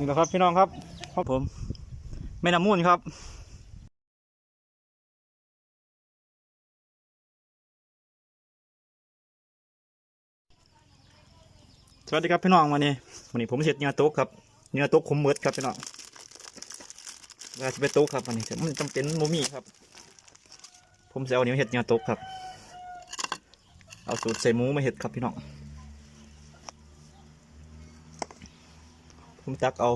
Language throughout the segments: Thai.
นี่แหละครับพี่น้องครับครับผมแม่น้ำมูลครับสวัสดีครับพี่น้องวันนี้วันนี้ผมเสร็จเนื้อโต๊ะครับเนื้อโต๊ะขมเมิดครับพี่น้องว่าจะเป็นโต๊ะครับวันนี้แต่มันจำเป็นโมมี่ครับ ผมจะเอาเนื้อเห็ดเนื้อโต๊ะครับ เอาสูตรใส่หมูมาเห็ดครับพี่น้อง ผมตักเอา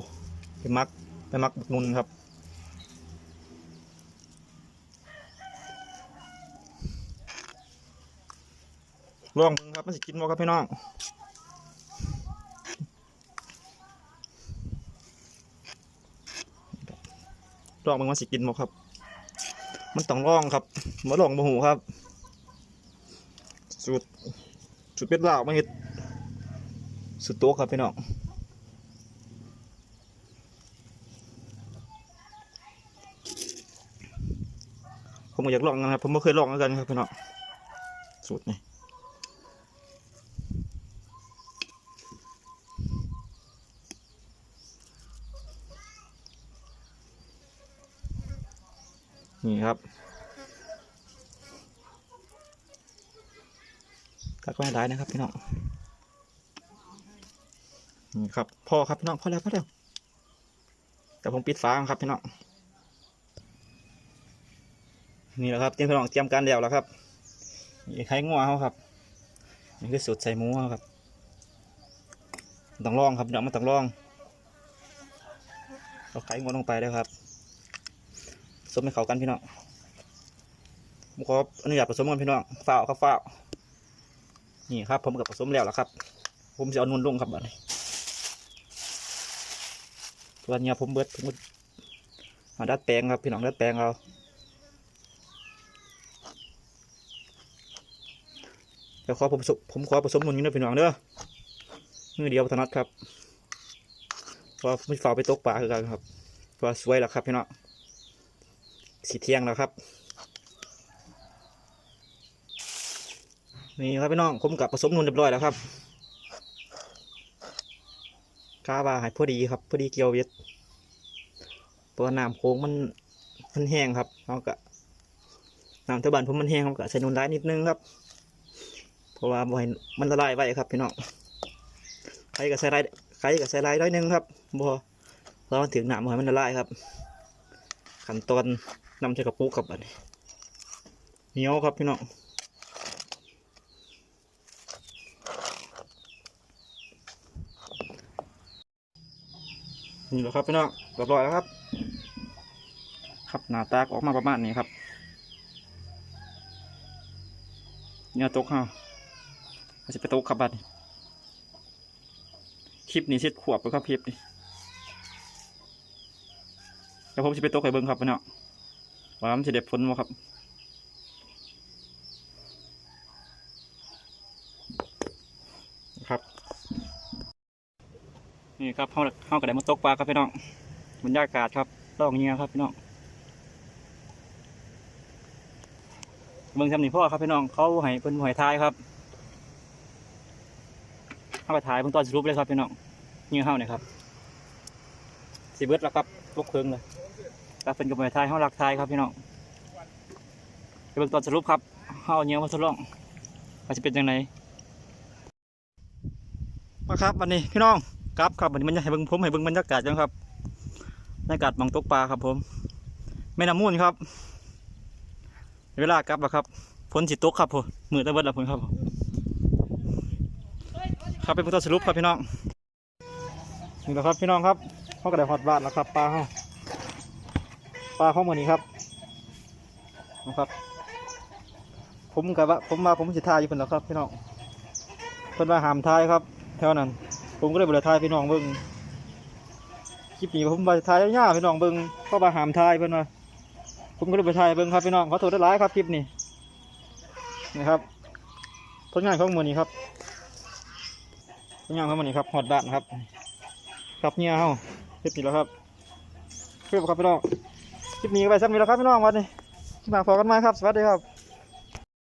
ไปมักไปมักบักนุนครับลองเบิ่งครับมันสิกินบ่ครับพี่น้องลองมันมาสิกินบ่ครับ มันต้องลองครับมาลองบ่หูครับ สูตรสูตรเป็ดลาวมาเฮ็ดสุดโต๊ะครับพี่น้อง ผมก็อยากลองนะครับ ผมไม่เคยลองเหมือนกันครับพี่น้องสูตรนี่นี่ครับกัดไว้ได้นะครับพี่น้อง นี่ครับพอครับพี่น้องพอแล้วพอแล้วแต่ผมปิดฝาครับพี่น้อง นี่แหละครับเตรียมพี่น้องเตรียมการเดียวแล้วครับนี่ไข่งัวเขาครับนี่คือสูตรใส่หมูเขาครับต้องลองครับพี่น้องมันต้องลองเอาไข่งัวลงไปแล้วครับผสมให้เข้ากันพี่น้องผมขออนุญาตผสมกันพี่น้องฝ้าครับฝ้านี่ครับ ผมกับผสมแล้วแล้วครับ ผมจะเอานวลลงครับบัดนี้ตัวนี้ผมเบิดผมมาดัดแปลงครับพี่น้องดัดแปลงเอา เดี๋ยวขอผมผสมผมขอผสมนวลนี้นะพี่น้องเด้อมือเดียวถนัดครับพราะว่าไม่ฝ่าไปตกปลาคือกันครับพราะว่าสวยแล้วครับพี่น้องสีเที่ยงแล้วครับ นี่ครับพี่น้องผมกับผสมนวลเรียบร้อยแล้วครับกาบาให้พอดีครับพอดีเกียวเวทเพราะว่าน้ำโค้งมันมันแห้งครับเอากะน้ำเทบานผมมันแห้งเขากะใส่นวลได้นิดนึงครับ ราะว่าบ่ให้มันละลายไว้ครับพี่น้องใครก็ใส่ลายใครก็ใส่ลายด้อยหนึงครับบ่เราถึงหนามบ่ให้มันละลายครับ ขั้นตอนนำใส่กระปุกครับอันนี้เหนียวครับพี่น้องนี่แหละครับพี่น้องเรียบร้อยแล้วครับ ครับหน้าตาออกมาประมาณนี้ครับเนื้อตกเฮา อาจจะไปโต๊ะขับบัตรคลิปนี้เช็ดขวบไปครับคลิปนี้แล้วผมจะไปโต๊ะไข่เบิ้งครับพี่น้องว่ามันจะเด็ดผลมั้ครับครับ นี่ครับเขาเขากระไดมาตกปลาครับพี่น้องบรรยากาศครับล่องเงี้ยครับพี่น้องเบิ้งทำหนีพ่อครับพี่น้องเขาให้เป็นหอยทายครับ เข้าไปถ่ายเบื้องต้นสรุปเลยครับพี่น้องเนี่เฮาเนี่ยครับสีเบิร์ดแล้วครับลกเพิงเลยแล้วเป็นกระบวนทายเฮาหลักทายครับพี่น้องไปเบื้องต้นสรุปครับเฮาเอาเนี้ยมาทดลองว่าจะเป็นยังไงมาครับวันนี้พี่น้องกลับครับวันนี้มันจะให้เบิ่งผมให้เบิ่งบรรยากาศจังครับบรรยากาศมองตกปลาครับผมแม่น้ำมูลครับ เวลากลับแล้วครับฝนสิตกครับผมมือตะเบิดแล้วผมครับผม ครับเป็นผู้ตัดสรุปครับพี่น้องนี่แหละครับพี่น้องครับเขาก็ได้ฮอตบาทแล้วครับปลาเขาปลาเข้ามานี้ครับนะครับ ผมกับว่าผมมาผมสิทายอยู่เพิ่นแล้วครับพี่น้องเพิ่นว่าหามทายครับแถวนั้น ผมก็เลยบ่ได้ทายพี่น้องเบิ่งคลิปนี้ผมบ่ได้ทายยาพี่น้องเบิ่งเพราะว่าหามทายเพิ่นว่าผมก็เลยไปทายเบิ่งครับพี่น้องขอโทษได้หลายครับคลิปนี้นะครับผลงานของมือนี้ครับ เป็นยังครับวันนี้ครับหอดด้านครับ ครับเนี่ยเฮาคลิปนี้แล้วครับเพื่อครับพี่น้องคลิปนี้ก็ไปสักนี้แล้วครับพี่น้องวันนี้มาพอกันไหมครับ สวัสดีครับ